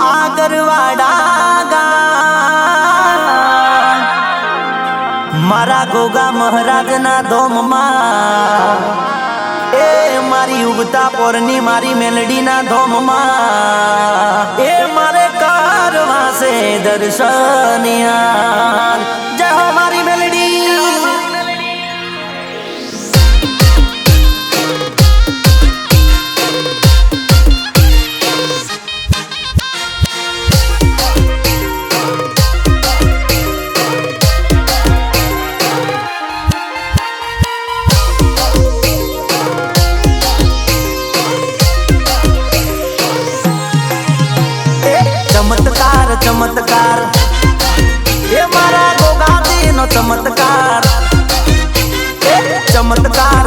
આગરવાડા મારા ગોગા મહારાજના ધોમમાં એ મારી ઉગતા પોરની મારી મેલડીના ધોમમાં એ મારે કારવાસે દર્શનિયા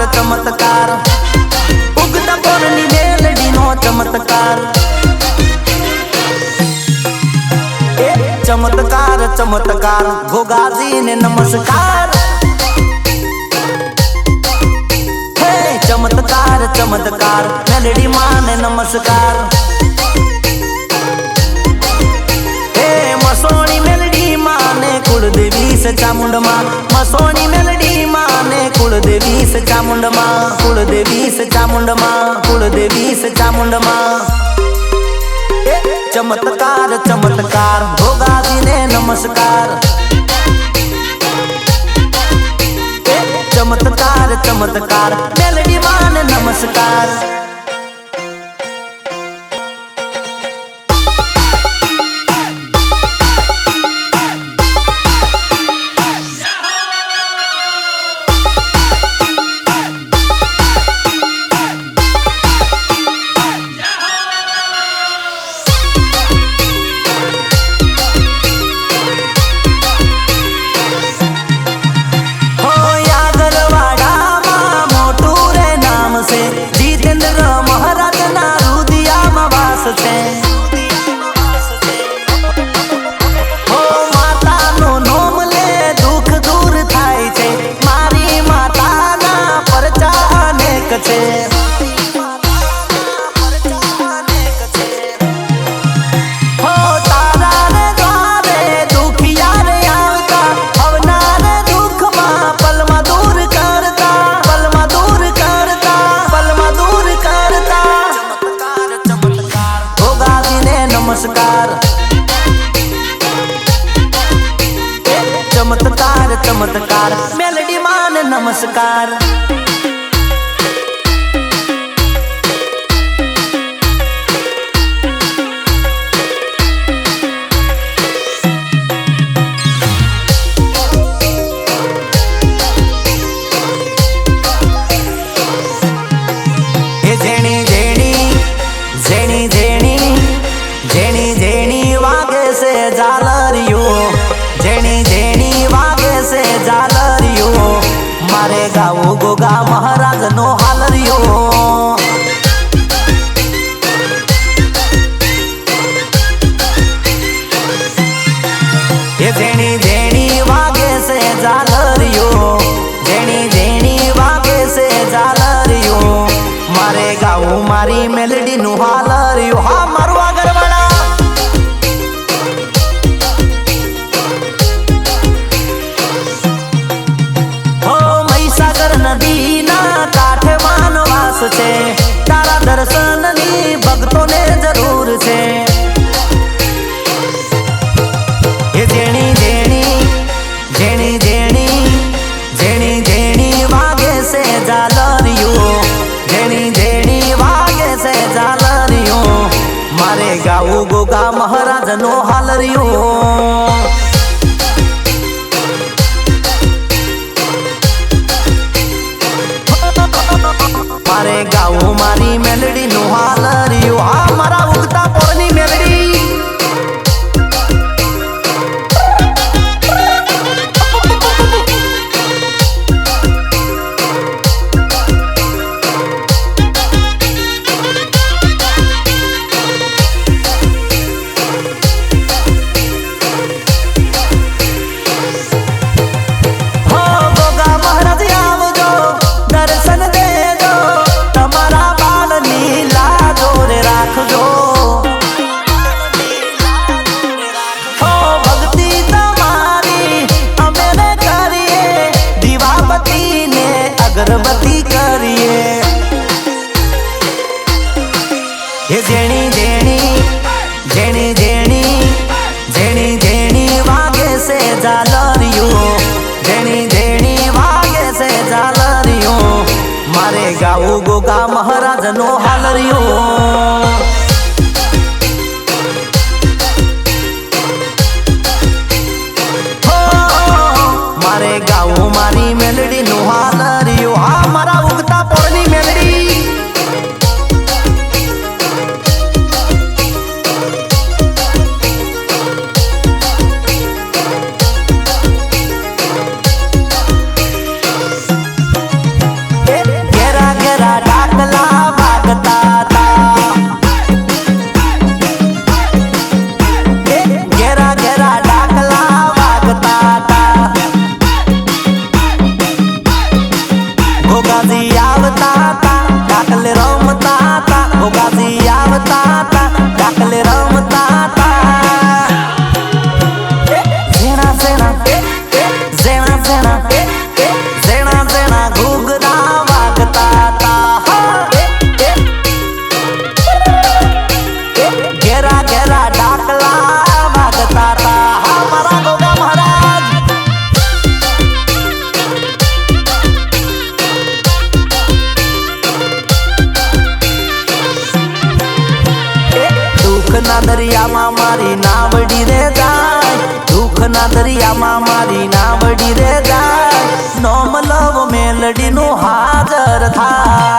ચમત્કાર ઉગતા પરની મેલડીનો ચમત્કાર ચમત્કાર ચમત્કાર ભોગાજીને નમસ્કાર ચમત્કાર ચમત્કાર મેલડી માને નમસ્કાર કુળદેવી સ ચામુંડમાં મસોની મેલડી માં ને કુળદેવી સ ચામુંડમાં કુળદેવી સ ચામુંડમાં કુળદેવી સ ચામુંડમાં ચમત્કાર ચમત્કાર ભોગાવીને નમસ્કાર. ચમત્કાર ચમત્કાર મેલડી માં નમસ્કાર. could tell corazones વળી રે જાય દુઃખના દરિયામાં મારી ના વળી રે જાય નોમ લવ મેલડી નું હાજર થાય.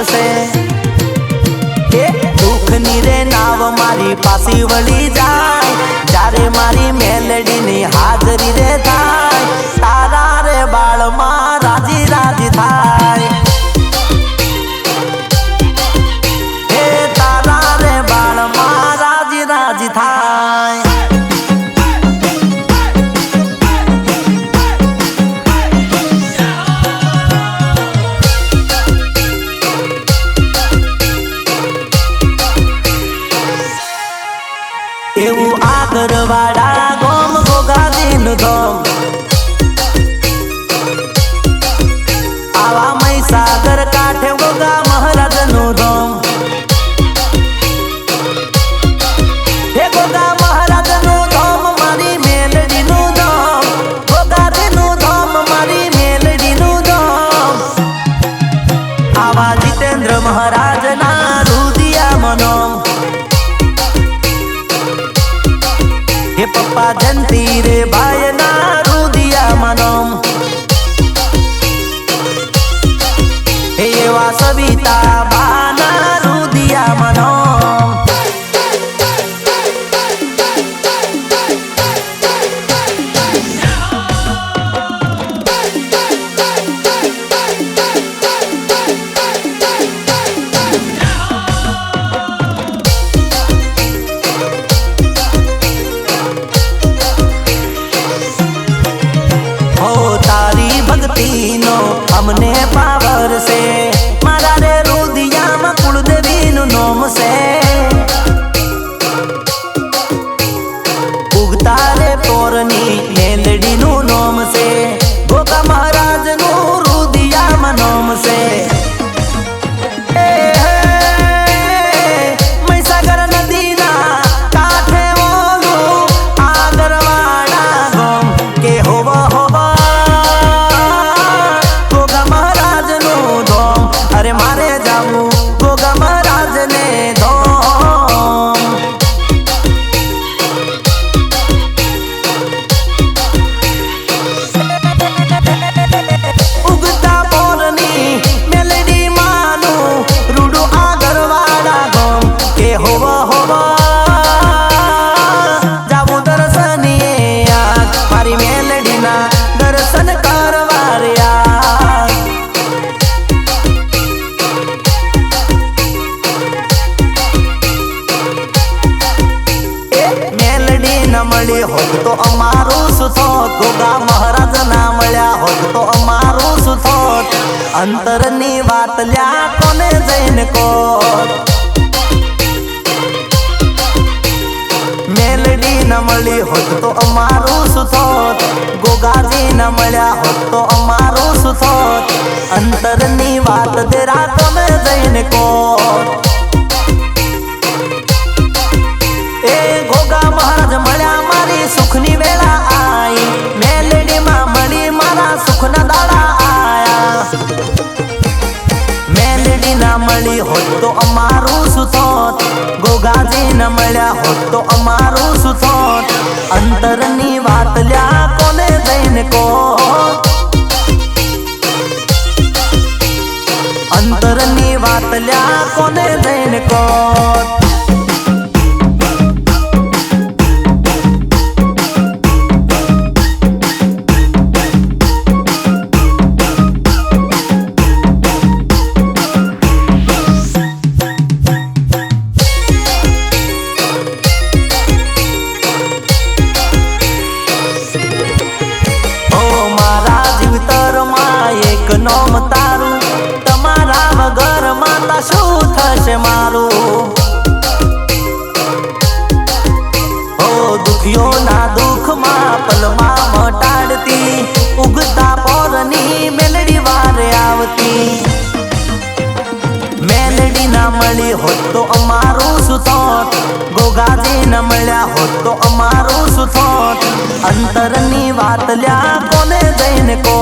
તરસે કે દુઃખની રે નાવ મારી પાસી વળી જાય. જ્યારે મારી મેલડીની હાજરી રે થાય. તારા રે બાળમાં રાજી રાજી થાય. હે તારા રે બાળમાં રાજી રાજી થાય. છું થોટ અંતરની વાત લ્યા કોને જઈને કોટ મેલડી ન મળી હોત તો અમારું સુથોત ગોગાજી ન મળ્યા હોત તો અમારું સુથોત અંતરની વાત દેરા તમે જઈને કોટ મળી હોત તો અમારું સુથોત. થોત ગોગાજી ન મળ્યા હોત તો અમારું સુથોત. થોત અંતરની વાત લ્યા કોને દઈને કો અંતરની વાત લ્યા કોને દઈને કો મળી હોત તો અમારું શું થોત ગોગાજી ન મળ્યા હોત તો અમારું શું થોત અંતરની વાત લ્યા કોને જઈને કો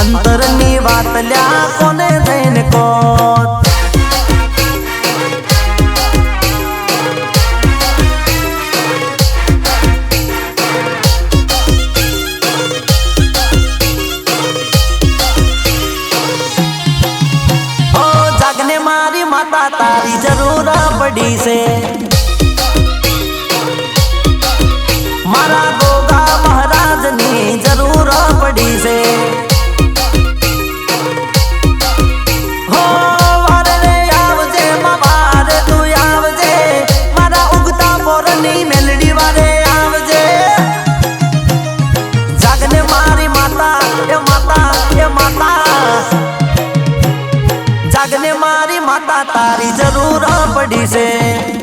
અંતરની વાત લ્યા કોને જઈને કો મારી તારી જરૂર પડી છે. મારા ગોગા મહારાજની જરૂર પડી છે. જાગને મારી માતા તારી જરૂર પડી છે.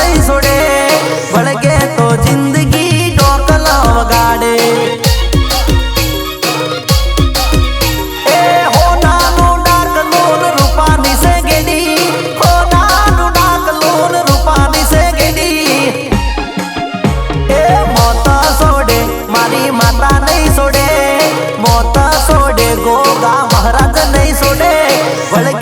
નહીં સોડે વળગે તો જિંદગી ડોકલ વગાડે ગોગા મહારાજ નહીં સોડે વળગે